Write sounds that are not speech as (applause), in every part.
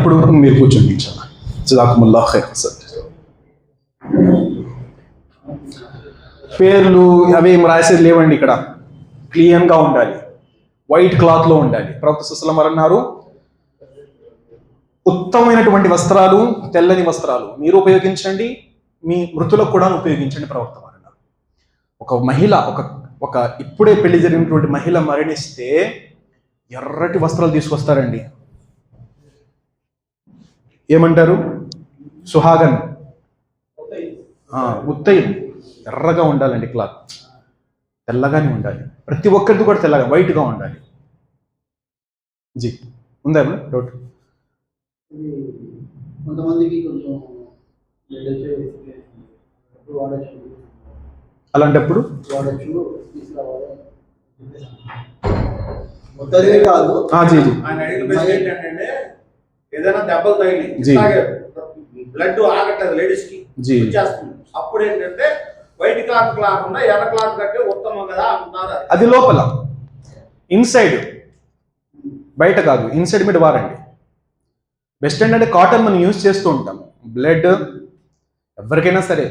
ఇప్పుడు మీరు కూర్చోండి చాలా ఖైర్ సార్. పేర్లు అవి ఏం రాసేది లేవండి ఇక్కడ. క్లియర్గా ఉండాలి. వైట్ క్లాత్లో ఉండాలి. ప్రవక్త సుస్లం వారు అన్నారు ఉత్తమమైనటువంటి వస్త్రాలు తెల్లని వస్త్రాలు మీరు ఉపయోగించండి మీ మృతులకు కూడా ఉపయోగించండి ప్రవక్త వారు అన్నారు. ఒక మహిళ ఒక ఒక ఇప్పుడే పెళ్ళి జరిగినటువంటి మహిళ మరణిస్తే ఎర్రటి వస్త్రాలు తీసుకొస్తారండి. ఏమంటారు? సుహాగన్. ఉత్తయం ఎర్రగా ఉండాలండి క్లాత్. తెల్లగానే ఉండాలి. ప్రతి ఒక్కరిది కూడా తెల్లగా వైట్గా ఉండాలి. జీ. ఉందా ఏమన్నా డౌట్? కొంతమందికి కొంచెం అలాంటప్పుడు? వాడచ్చు తీసుకురావాలి. మొత్తమే కాదు. ఏదైనా దెబ్బలు తగిలి బ్లడ్ ఆగట్లేదు లేడీస్కి జీ. వచ్చేస్తుంది. అప్పుడు ఏంటంటే వైట్ క్లాత్ కాకుండా ఎర్ర క్లాత్ కట్టే ఉత్తమం కదా అంటున్నారు అది. అది లోపల ఇన్సైడ్ బయట కాదు ఇన్సైడ్ మీద వారండి బెస్ట్ ఏంటంటే కాటన్ మనం యూజ్ చేస్తూ ఉంటాం. బ్లడ్ ఎవరికైనా సరే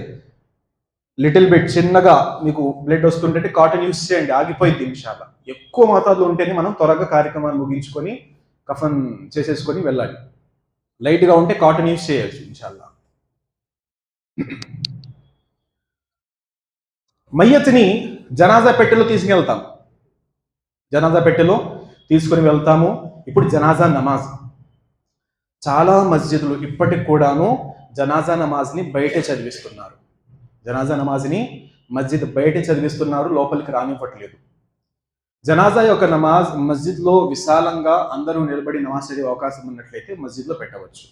లిటిల్ బిట్ చిన్నగా మీకు బ్లడ్ వస్తుంటే కాటన్ యూజ్ చేయండి ఆగిపోయింది నిమిషాల ఎక్కువ మోతాదులో ఉంటేనే మనం త్వరగా కార్యక్రమాన్ని ముగించుకొని కఫన్ చేసేసుకొని వెళ్ళాలి. లైట్గా ఉంటే కాటన్ యూస్ చేయొచ్చు ఇన్షాల్లా. మయ్యత్ని జనాజా పెట్టెలో తీసుకెళ్తాం. జనాజా పెట్టెలో తీసుకొని వెళ్తాము. ఇప్పుడు జనాజా నమాజ్. చాలా మస్జిద్లు ఇప్పటికి కూడాను జనాజా నమాజ్ని బయటే చదివిస్తున్నారు. జనాజా నమాజ్ని మస్జిద్ బయటే చదివిస్తున్నారు లోపలికి రానివ్వట్లేదు. జనాజా యొక్క నమాజ్ మస్జిద్లో విశాలంగా అందరూ నిలబడి నమాజ్ చదివే అవకాశం ఉన్నట్లయితే మస్జిద్లో పెట్టవచ్చు.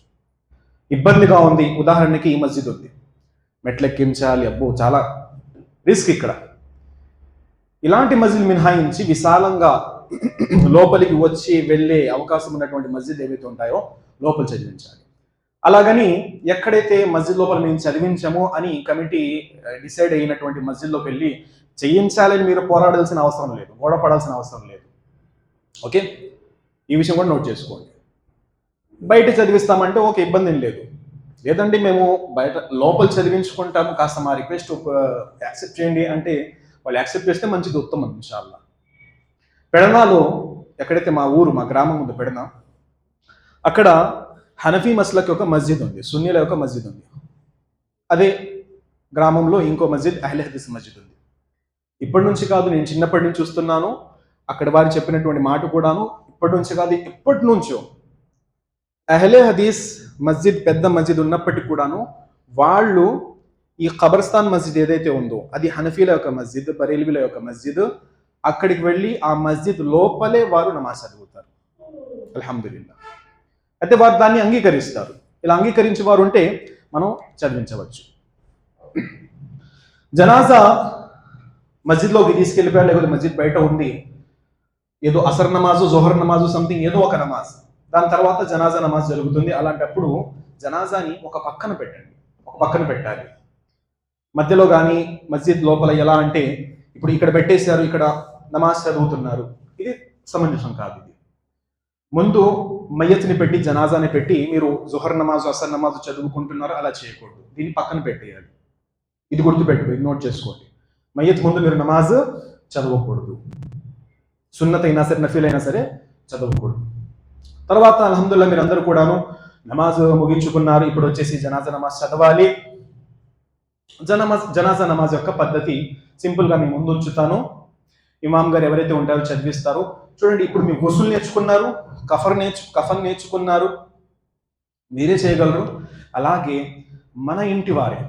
ఇబ్బందిగా ఉంది. ఉదాహరణకి ఈ మస్జిద్ ఉంది. మెట్లెక్కించాలి. అబ్బో చాలా రిస్క్ ఇక్కడ. ఇలాంటి మస్జిద్ మినహాయించి విశాలంగా లోపలికి వచ్చి వెళ్ళే అవకాశం ఉన్నటువంటి మస్జిద్ ఏవైతే ఉంటాయో లోపల చదివించాలి. అలాగని ఎక్కడైతే మస్జిద్ లోపల మేము చదివించామో అని కమిటీ డిసైడ్ అయినటువంటి మస్జిద్లోకి వెళ్ళి చేయించాలని మీరు పోరాడాల్సిన అవసరం లేదు గొడవ పడాల్సిన అవసరం లేదు. ఓకే? ఈ విషయం కూడా నోట్ చేసుకోండి. బయట చదివిస్తామంటే ఓకే ఇబ్బంది ఏం లేదు. లేదండి మేము బయట లోపల చదివించుకుంటాము కాస్త మా రిక్వెస్ట్ యాక్సెప్ట్ చేయండి అంటే వాళ్ళు యాక్సెప్ట్ చేస్తే మంచిది ఉత్తమం ఇన్షాల్లా పెడనాలో ఎక్కడైతే మా ఊరు మా గ్రామం ఉంది పెడన అక్కడ హనఫీ మస్లకి ఒక మస్జిద్ ఉంది సున్నీల యొక్క మస్జిద్ ఉంది. అదే గ్రామంలో ఇంకో మస్జిద్ అహ్లహదీస్ మస్జిద్ ఉంది. ఇప్పటి నుంచి కాదు నేను చిన్నప్పటి నుంచి చూస్తున్నాను. అక్కడ వారు చెప్పినటువంటి మాట కూడాను ఇప్పటి నుంచి కాదు ఇప్పటి నుంచో. అహ్లే హదీస్ మస్జిద్ పెద్ద మస్జిద్ ఉన్నప్పటికీ కూడాను వాళ్ళు ఈ ఖబర్స్థాన్ మస్జిద్ ఏదైతే ఉందో అది హనఫీల యొక్క మస్జిద్ బరేల్వీల యొక్క మస్జిద్ అక్కడికి వెళ్ళి ఆ మస్జిద్ లోపలే వారు నమాజ్ చదువుతారు. అల్హమ్దుల్లా అయితే వారు దాన్ని అంగీకరిస్తారు. ఇలా అంగీకరించే వారు ఉంటే మనం చదివించవచ్చు. జనాజా మస్జిద్లోకి తీసుకెళ్ళిపోయారు లేకపోతే మస్జిద్ బయట ఉంది. ఏదో అసర్ నమాజు జోహర్ నమాజు సంథింగ్ ఏదో ఒక నమాజ్. దాని తర్వాత జనాజా నమాజ్ జరుగుతుంది. అలాంటప్పుడు జనాజాని ఒక పక్కన పెట్టండి. ఒక పక్కన పెట్టాలి. మధ్యలో కానీ మస్జిద్ లోపల ఎలా అంటే ఇప్పుడు ఇక్కడ పెట్టేశారు ఇక్కడ నమాజ్ చదువుతున్నారు. ఇది సమంజసం కాదు ఇది. ముందు మయ్యత్ని పెట్టి జనాజాని పెట్టి మీరు జుహర్ నమాజ్ అసర్ నమాజ్ చదువుకుంటున్నారు అలా చేయకూడదు. దీన్ని పక్కన పెట్టేయాలి. ఇది గుర్తుపెట్టుకోండి నోట్ చేసుకోండి. మయ్యత్ ముందు మీరు నమాజ్ చదవకూడదు సున్నత అయినా సరే నఫీల్ అయినా సరే చదవకూడదు తర్వాత అల్హమ్దుల్లా మీరు అందరూ కూడాను నమాజ్ ముగించుకున్నారు ఇప్పుడు వచ్చేసి జనాజా నమాజ్ చదవాలి జనమాజ్ జనాజా నమాజ్ యొక్క పద్ధతి సింపుల్గా మీ ముందు ఉంచుతాను ఇమాం గారు ఎవరైతే ఉంటారో చదివిస్తారు చూడండి ఇప్పుడు మీ గుసులు నేర్చుకున్నారు కఫర్ నేర్చు కఫన్ నేర్చుకున్నారు మీరే చేయగలరు. అలాగే మన ఇంటి వారే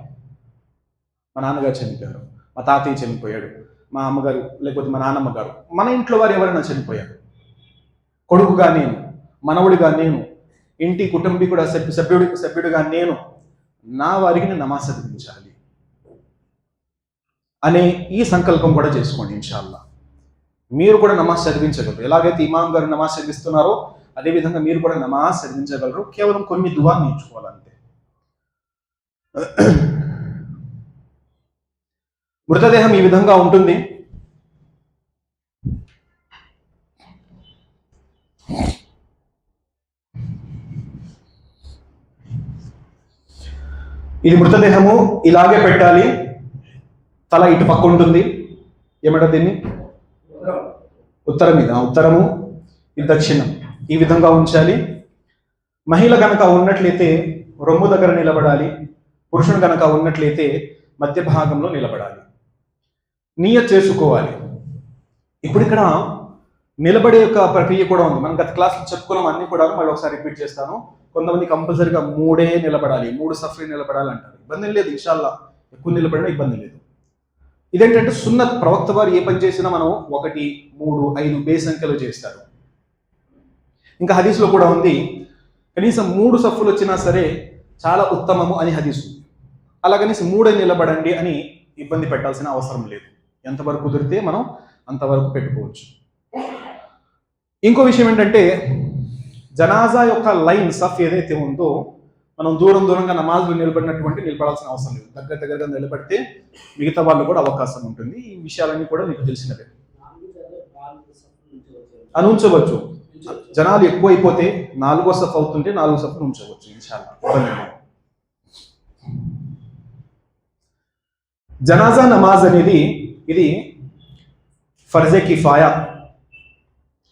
మా నాన్నగారు చనిపోయారు. మా తాతయ్య చనిపోయాడు మా అమ్మగారు లేకపోతే మా నాన్నమ్మ గారు మన ఇంట్లో వారు ఎవరైనా చనిపోయారు. కొడుకుగా నేను మనవుడిగా నేను ఇంటి కుటుంబీకుడు సభ్యు సభ్యుడి సభ్యుడిగా నేను నా వారికి నేను నమాజ్ చదివించాలి అనే ఈ సంకల్పం కూడా చేసుకోండి ఇన్షాల్లా మీరు కూడా నమాజ్ చదివించగలరు. ఎలాగైతే ఇమాం గారు నమాజ్ చదివిస్తున్నారో అదేవిధంగా మీరు కూడా నమాజ్ చదివించగలరు. కేవలం కొన్ని దువా నేర్చుకోవాలంతే. మృతదేహం ఈ విధంగా ఉంటుంది. ఇది మృతదేహము ఇలాగే పెట్టాలి. తల ఇటు పక్క ఉంటుంది. ఏమంటారు దీన్ని? ఉత్తరం మీద ఉత్తరము ఇది దక్షిణం. ఈ విధంగా ఉంచాలి. మహిళ కనుక ఉన్నట్లయితే రొమ్ము దగ్గర నిలబడాలి. పురుషుడు కనుక ఉన్నట్లయితే మధ్య భాగంలో నిలబడాలి. నియ చేసుకోవాలి. ఇప్పుడు ఇక్కడ నిలబడే యొక్క ప్రక్రియ కూడా ఉంది. మనం గత క్లాస్లో చెప్పుకున్నాం అన్ని కూడా మళ్ళీ ఒకసారి రిపీట్ చేస్తాను. కొంతమంది కంపల్సరీగా మూడే నిలబడాలి మూడు సఫరీ నిలబడాలి అంటారు. ఇబ్బంది లేదు ఇన్షాల్లా ఎక్కువ నిలబడినా ఇబ్బంది లేదు. ఇదేంటంటే సున్నత్ ప్రవక్త వారు ఏ పని చేసినా మనం ఒకటి మూడు ఐదు బే సంఖ్యలో చేస్తారు. ఇంకా హదీస్లో కూడా ఉంది కనీసం మూడు సఫ్లు వచ్చినా సరే చాలా ఉత్తమము అని హదీస్. అలా కనీసం మూడే నిలబడండి అని ఇబ్బంది పెట్టాల్సిన అవసరం లేదు. ఎంతవరకు కుదిరితే మనం అంతవరకు పెట్టుకోవచ్చు. ఇంకో విషయం ఏంటంటే జనాజా యొక్క లైన్ సఫ్ ఏదైతే ఉందో మనం దూరం దూరంగా నమాజ్లు నిలబడినటువంటి నిలబడాల్సిన అవసరం లేదు. దగ్గర దగ్గరగా నిలబడితే మిగతా వాళ్ళు కూడా అవకాశం ఉంటుంది. ఈ విషయాలన్నీ కూడా మీకు తెలిసినవే. అని ఉంచవచ్చు జనాలు ఎక్కువైపోతే నాలుగో సఫ్ అవుతుంటే నాలుగో సఫ్ ఉంచవచ్చు ఇన్షాల్లా. జనాజా నమాజ్ అనేది ఇది ఫర్జే కిఫాయా.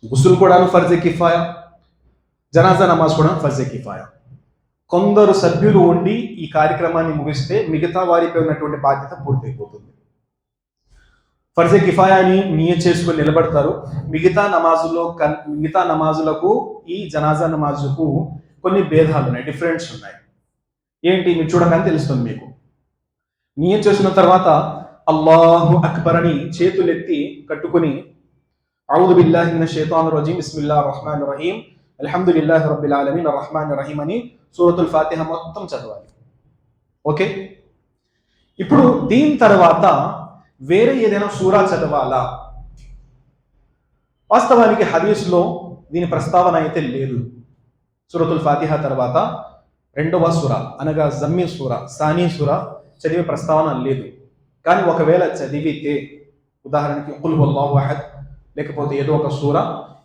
గుసులు కూడా ఫర్జే కిఫాయా. జనాజా నమాజ్ కూడా ఫర్జే కిఫాయా. కొందరు సభ్యులు ఉండి ఈ కార్యక్రమాన్ని ముగిస్తే మిగతా వారిపై ఉన్నటువంటి బాధ్యత పూర్తయిపోతుంది. ఫర్జే కిఫాయాని నియ చేసుకుని నిలబడతారు. మిగతా నమాజులో కన్ మిగతా నమాజులకు ఈ జనాజా నమాజుకు కొన్ని భేదాలు ఉన్నాయి డిఫరెన్స్ ఉన్నాయి. ఏంటి? మీరు చూడగానే తెలుస్తుంది మీకు. నియ చేసిన తర్వాత అల్లాహు అక్బర్ అని చేతులెత్తి కట్టుకుని అవుదు బిల్లాహి మిన షైతాన్ రజీం బిస్మిల్లా రహమాన్ రహీం అల్హమ్దులిల్లాహి రబ్బిల్ ఆలమీన్ రహమాన్ రహీం అని సూరతుల్ ఫాతిహ మొత్తం చదవాలి. ఓకే? ఇప్పుడు దీని తర్వాత వేరే ఏదైనా సూరా చదవాలా? వాస్తవానికి హదీస్లో దీని ప్రస్తావన అయితే లేదు. సూరతుల్ ఫాతిహ తర్వాత రెండవ సూర అనగా జమ్మి సూర సానీ సూర చదివే ప్రస్తావన లేదు. కానీ ఒకవేళ చదివితే ఉదాహరణకి కుల్ లేకపోతే ఏదో ఒక సూర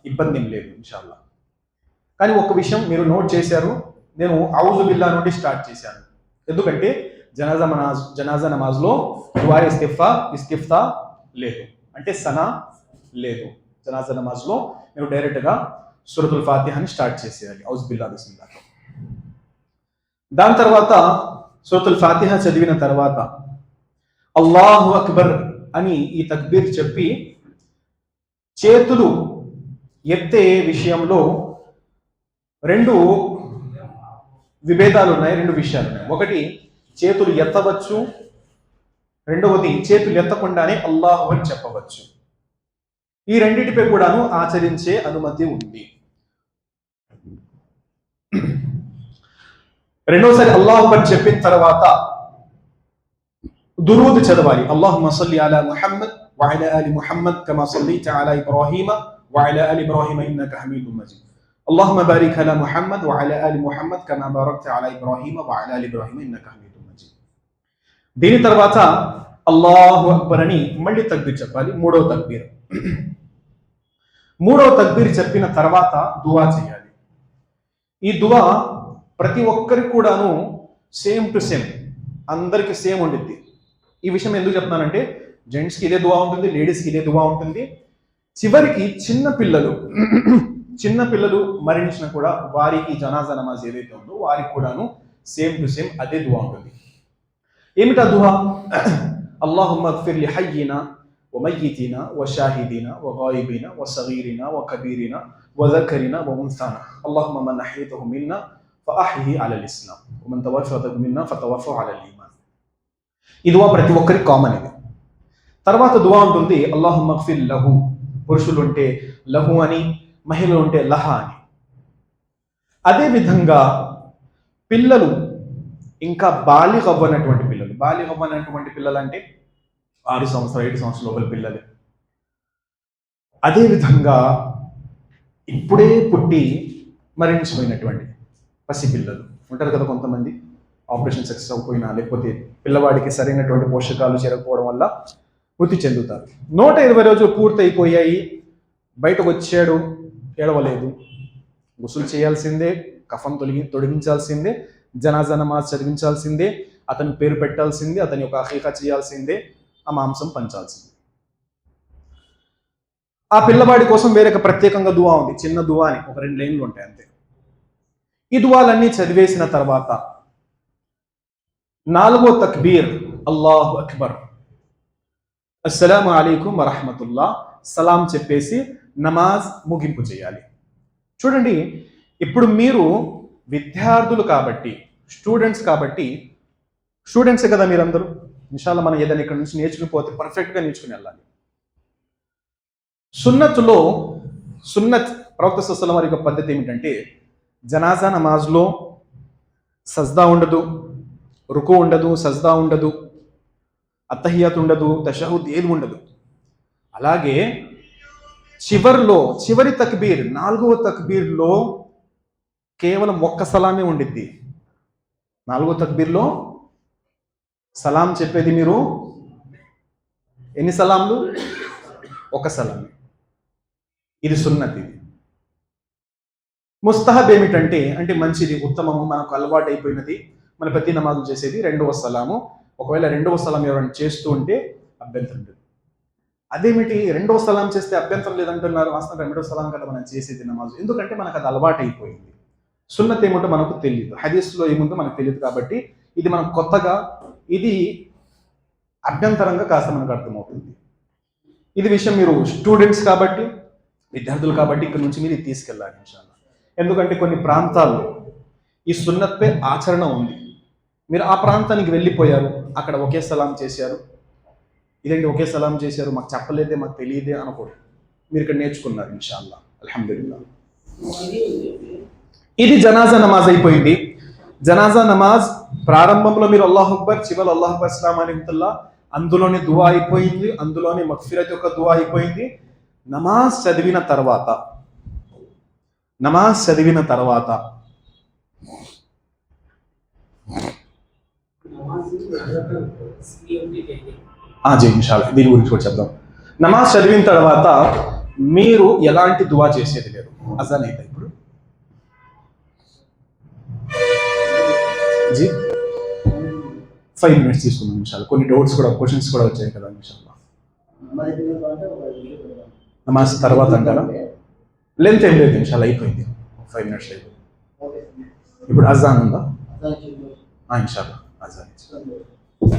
ఇబ్బంది ఏం లేదు ఇన్షాల్లా. కానీ ఒక విషయం మీరు నోట్ చేశారు నేను ఔజు బిల్లా నుండి స్టార్ట్ చేశాను. ఎందుకంటే జనాజా మనాజ్ జనాజా నమాజ్లో దువార్ ఇస్తిఫా ఇస్తిఫ్తా లేదు. అంటే సనా లేదు. జనాజా నమాజ్లో మీరు డైరెక్ట్గా సురతుల్ ఫాతిహాని స్టార్ట్ చేసేయాలి ఔజ్ బిల్లా బిస్మిల్లాతో దాని తర్వాత సురతుల్ ఫాతిహా చదివిన తర్వాత అల్లాహు అక్బర్ అని ఈ తక్బీర్ చెప్పి చేతులు ఎత్తే విషయంలో రెండు విభేదాలు ఉన్నాయి రెండు విషయాలు ఉన్నాయి. ఒకటి చేతులు ఎత్తవచ్చు. రెండవది చేతులు ఎత్తకుండానే అల్లాహు అని చెప్పవచ్చు. ఈ రెండింటిపై కూడాను ఆచరించే అనుమతి ఉంది. రెండోసారి అల్లాహు అని చెప్పిన తర్వాత దురూద్ చదవాలి అల్లాహుమ్మ సల్లి అలా ముహమ్మద్ وعلى آل محمد كما صليت على إبراهيم وعلى آل إبراهيم إنك حميد مجيد اللهم بارك على محمد وعلى آل محمد كما باركت على إبراهيم وعلى آل إبراهيم إنك حميد مجيد దీని తర్వాత అల్లాహు అక్బర్ అని మళ్ళీ తక్బీర్ చెప్పాలి మూడో తక్బీర్ మూడో తక్బీర్ చెప్పిన తర్వాత దువా చేయాలి ఈ దువా ప్రతి ఒక్కరికి కూడాను సేమ్ టు సేమ్ అందరికి సేమ్ ఉండిద్ది ఈ విషయం ఎందుకు చెప్తున్నానంటే జెంట్స్కి ఇదే దువా ఉంటుంది లేడీస్కి ఇదే దువా ఉంటుంది చివరికి చిన్న పిల్లలు (clears throat) చిన్న పిల్లలు మరణించిన కూడా వారికి జనాజా నమాజ్ ఏదైతే ఉందో వారికి కూడాను సేమ్ టు సేమ్ అదే దువా ఉంటుంది ఏమిటా దువా (clears throat) اللهم اغفر لحينا وميتنا وشاهدنا وغائبنا وصغيرنا وكبيرنا وذكرنا وانثانا اللهم من احييته منا فاحيه على الاسلام ومن توفته منا فتوفه على الايمان ఈ దువా ప్రతి ఒక్కరికి కామన్ ఇది. తర్వాత దువా ఉంటుంది అల్లాహు మగ్ఫిర్ లహు. పురుషులు ఉంటే లహు అని మహిళలు ఉంటే లహ అని. అదే విధంగా పిల్లలు ఇంకా బాలిగ అవ్వనటువంటి పిల్లలు. బాలిగ అవ్వనటువంటి పిల్లలు అంటే ఆరు సంవత్సరాలు ఏడు సంవత్సరాల లోపల పిల్లలు. అదే విధంగా ఇప్పుడే పుట్టి మరణించిపోయినటువంటి పసిపిల్లలు ఉంటారు కదా కొంతమంది? ఆపరేషన్ సక్సెస్ అవ్వకపోయినా లేకపోతే పిల్లవాడికి సరైనటువంటి పోషకాలు చేరకపోవడం వల్ల మృతి చెందుతారు. నూట ఇరవై రోజులు పూర్తయిపోయాయి. బయటకు వచ్చాడు. ఏడవలేదు. గుసులు చేయాల్సిందే. కఫం తొలగి తొలగించాల్సిందే జనాజా నమాజ్ చదివించాల్సిందే. అతని పేరు పెట్టాల్సిందే. అతని యొక్క అహీక చేయాల్సిందే. ఆ మాంసం పంచాల్సిందే. ఆ పిల్లవాడి కోసం వేరొక ప్రత్యేకంగా దువా ఉంది. చిన్న దువా అని. ఒక రెండు లైన్లు ఉంటాయి అంతే. ఈ దువాలన్నీ చదివేసిన తర్వాత నాలుగో తక్బీర్. అల్లాహు అక్బర్. అస్సలం అలైకుం వరహమతుల్లా. సలాం చెప్పేసి నమాజ్ ముగింపు చేయాలి. చూడండి ఇప్పుడు మీరు విద్యార్థులు కాబట్టి స్టూడెంట్స్ కాబట్టి స్టూడెంట్సే కదా మీరందరూ? నిషాల మనం ఏదైనా ఇక్కడ నుంచి నేర్చుకుని పోతే పర్ఫెక్ట్గా నేర్చుకుని వెళ్ళాలి. సున్నత్లో సున్నత్ ప్రవక్త సుస్లం వారి యొక్క పద్ధతి ఏమిటంటే జనాజా నమాజ్లో సజ్దా ఉండదు రుకు ఉండదు సజ్దా ఉండదు అత్తహియాత్ ఉండదు తషహుద్ ఏది ఉండదు. అలాగే చివర్లో చివరి తక్బీర్ నాలుగవ తక్బీర్లో కేవలం ఒక్క సలామే ఉండిద్ది. నాలుగో తక్బీర్లో సలాం చెప్పేది మీరు? ఎన్ని సలాంలు? ఒక సలాం. ఇది సున్నతి ఇది. ముస్తహబ్ ఏమిటంటే అంటే మంచిది ఉత్తమము మనకు అలవాటు అయిపోయినది మన ప్రతి నమాజు చేసేది రెండవ సలాము. ఒకవేళ రెండవ సలాం ఎవరైనా చేస్తూ ఉంటే అభ్యంతరం లేదు. అదేమిటి? రెండవ సలాం చేస్తే అభ్యంతరం లేదంటున్నారు. వాస్తవం రెండవ సలాం కదా మనం చేసేది నమాజు. ఎందుకంటే మనకు అది అలవాటు అయిపోయింది సున్నత్ ఏమిటో మనకు తెలియదు హదీస్లో ఏముందో మనకు తెలియదు కాబట్టి ఇది మనం కొత్తగా ఇది అభ్యంతరంగా కాస్త మనకు అర్థమవుతుంది. ఇది విషయం మీరు స్టూడెంట్స్ కాబట్టి విద్యార్థులు కాబట్టి ఇక్కడ నుంచి మీరు తీసుకెళ్ళాలి ఎందుకంటే కొన్ని ప్రాంతాల్లో ఈ సున్నత్పై ఆచరణ ఉంది. మీరు ఆ ప్రాంతానికి వెళ్ళిపోయారు అక్కడ ఒకే సలాం చేశారు. ఇదేంటి ఒకే సలాం చేశారు? మాకు చెప్పలేదే మాకు తెలియదే అనకూడదు. మీరు ఇక్కడ నేర్చుకున్నారు ఇన్షాల్లా. అల్హమ్దుల్లా ఇది జనాజా నమాజ్ అయిపోయింది. జనాజా నమాజ్ ప్రారంభంలో మీరు అల్లాహ్ అక్బర్ చివరి అల్లాహ్ అక్బర్ ఇస్లాం అనిమితుల్లా అందులోనే దువా అయిపోయింది అందులోనే మక్ఫిరత్ యొక్క దువా అయిపోయింది. నమాజ్ చదివిన తర్వాత నమాజ్ చదివిన తర్వాత ఆ జై ఇన్షాల్లా దీని గురించి కూడా చెప్దాం. నమాజ్ చదివిన తర్వాత మీరు ఎలాంటి దువా చేసేది లేదు. అజాన్ అయితే ఇప్పుడు? జీ? ఫైవ్ మినిట్స్ తీసుకున్నాం నిమిషాలు కొన్ని డౌట్స్ కూడా క్వశ్చన్స్ కూడా వచ్చాయి కదా నిమిషాల్లో నమాజ్ తర్వాత అంటారా? లెంత్ ఏం లేదు నిమిషాలు అయిపోయింది. ఫైవ్ మినిట్స్ అయిపోయింది. ఇప్పుడు అజాన్ ఉందా? ఆ, ఇన్షాల్లా. Oh,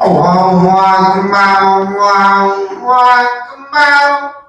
wow, wow, wow, wow, wow, wow.